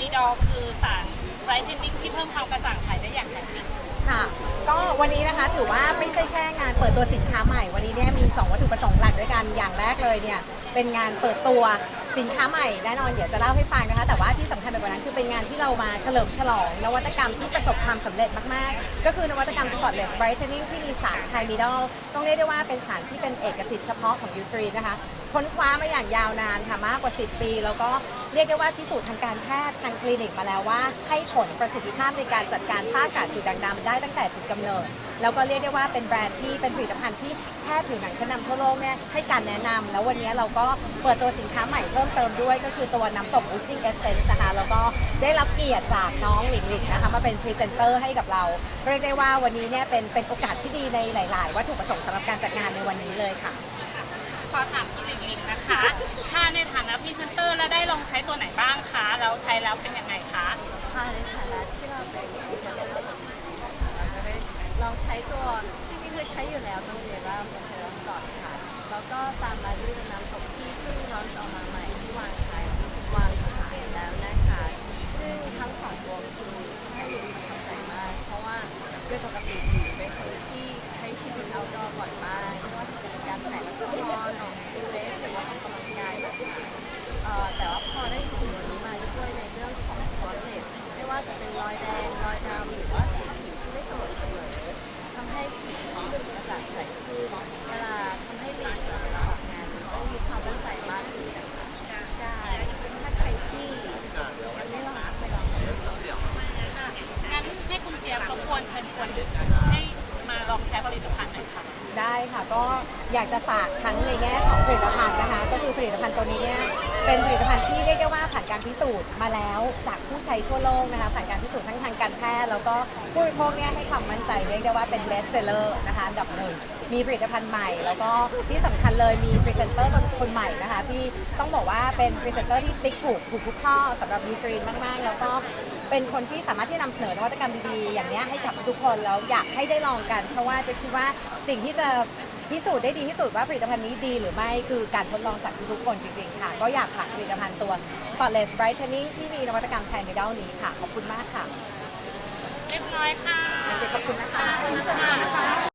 มิดอลคือสารไรท์เทนนิ่งที่เพิ่มความกระจ่างใสได้อย่างแท้จริง ค่ะ ก็วันนี้นะคะถือว่าไม่ใช่แค่งานเปิดตัวสินค้าใหม่ วันนี้เนี่ยมี 2 วัตถุประสงค์หลักด้วยกัน อย่างแรกเลยเนี่ยเป็นงานเปิดตัว สินค้าใหม่แน่นอนเดี๋ยวจะเล่าให้ฟังนะคะ แต่ว่าที่สำคัญไปกว่านั้นคือเป็นงานที่เรามาเฉลิมฉลอง นวัตกรรมที่ประสบความสำเร็จมาก ๆ ก็คือนวัตกรรม Spotless Brightening ที่มีสารไทมิดอลต้องเรียกได้ว่าเป็นสารที่เป็นเอกสิทธิ์เฉพาะของยูซรีนะคะ ค้นคว้ามาอย่างยาวนานค่ะมากกว่า 10 ปี แล้วก็เรียกได้ว่าพิสูจน์ทางการแพทย์ทางคลินิกมาแล้วว่า ให้ผลประสิทธิภาพในการจัดการฝ้ากระจุดด่างดำได้ตั้งแต่จุดกำเนิดแล้วก็เรียกได้ว่าเป็นแบรนด์ที่เป็นผลิตภัณฑ์ที่แพทย์ผิวหนังชั้นนำทั่วโลกเนี่ยให้การแนะนำแล้ววันนี้เราก็เปิดตัวสินค้าใหม่เพิ่มเติมด้วยก็คือตัวน้ำตก boosting essence นะคะแล้วก็ได้รับเกียรติจากน้องหลิงหลิงนะคะมาเป็นพรีเซนเตอร์ให้กับเรา เรียกได้ว่าวันนี้เนี่ยเป็นเป็นโอกาสที่ดีในหลาย ๆ วัตถุประสงค์สำหรับการจัดงานในวันนี้เลยค่ะ ขอถามพี่หลิงหลิงนะคะ ถ้าในฐานะพรีเซนเตอร์แล้วได้ลองใช้ตัวไหนบ้างคะ แล้วใช้แล้วเป็นยังไงคะ ค่ะในฐานะที่เราเป็นพรีเซนเตอร์ ลองใช้ตัวจริงๆคือใช้อยู่แล้วตัวเซรั่มเซรั่มก่อนค่ะ แล้วก็ตามมาด้วยน้ำตกที่เพิ่งร้อนออกมาใหม่ที่วางขายวางขายแล้วนะคะ ซึ่งทั้งสองตัวคือให้ดูประทับใจมาก เพราะว่าโดยปกติอยู่เป็นคนที่ใช้ชีวิตเอาดอบ่อยมากไม่ว่าจะเป็นการแต่งตัวออกอีเวนต์หรือว่าออกกำลังกายแบบแต่ว่าพอได้สิ่งนี้มาช่วยในเรื่องของ spotless ไม่ว่าจะเป็นรอยแดง รอยดำหรือว่าสีผิวที่ไม่สม่ำเสมอทำให้ผิวของกระจ่างใสขึ้นเวลาทำให้มีเวลาออกงานก็มีความมั่นใจมากขึ้นนะคะใช่ถ้าใครที่ยังไม่ลองไปลองดู งั้นให้คุณเจี๊ยบรบกวนเชิญชวนให้มาลองใช้ผลิตภัณฑ์หน่อยค่ะ ได้ ค่ะ ก็อยากจะฝากทั้งในแง่ของผลิตภัณฑ์นะคะ ก็คือผลิตภัณฑ์ตัวนี้เนี่ยเป็นผลิตภัณฑ์ที่เรียกได้ว่าผ่านการพิสูจน์มาแล้วจากผู้ใช้ทั่วโลกนะคะผ่านการพิสูจน์ทั้งทางการแพทย์แล้วก็ผู้บริโภคเนี่ยให้ความมั่นใจเรียกได้ว่าเป็น best seller นะคะอันดับหนึ่งมีผลิตภัณฑ์ใหม่ แล้วก็ที่สำคัญเลยมีพรีเซนเตอร์คนใหม่นะคะที่ต้องบอกว่าเป็นพรีเซนเตอร์ที่ติ๊กถูกถูกทุกข้อสำหรับยูซรีนมากๆ แล้วก็ เป็นคนที่สามารถที่นำเสนอนวัตกรรมดีๆ อย่างเนี้ยให้กับทุกคนแล้วอยากให้ได้ลองกัน เพราะว่าจะคิดว่าสิ่งที่จะพิสูจน์ได้ดีที่สุดว่าผลิตภัณฑ์นี้ดีหรือไม่คือการทดลองจากทุกๆคนจริงๆค่ะ ก็อยากฝากผลิตภัณฑ์ตัว Spotless Brightening ที่มีนวัตกรรมแทนเมดัลนี้ค่ะ ขอบคุณมากค่ะ เรียบร้อยค่ะ ขอบคุณนะคะ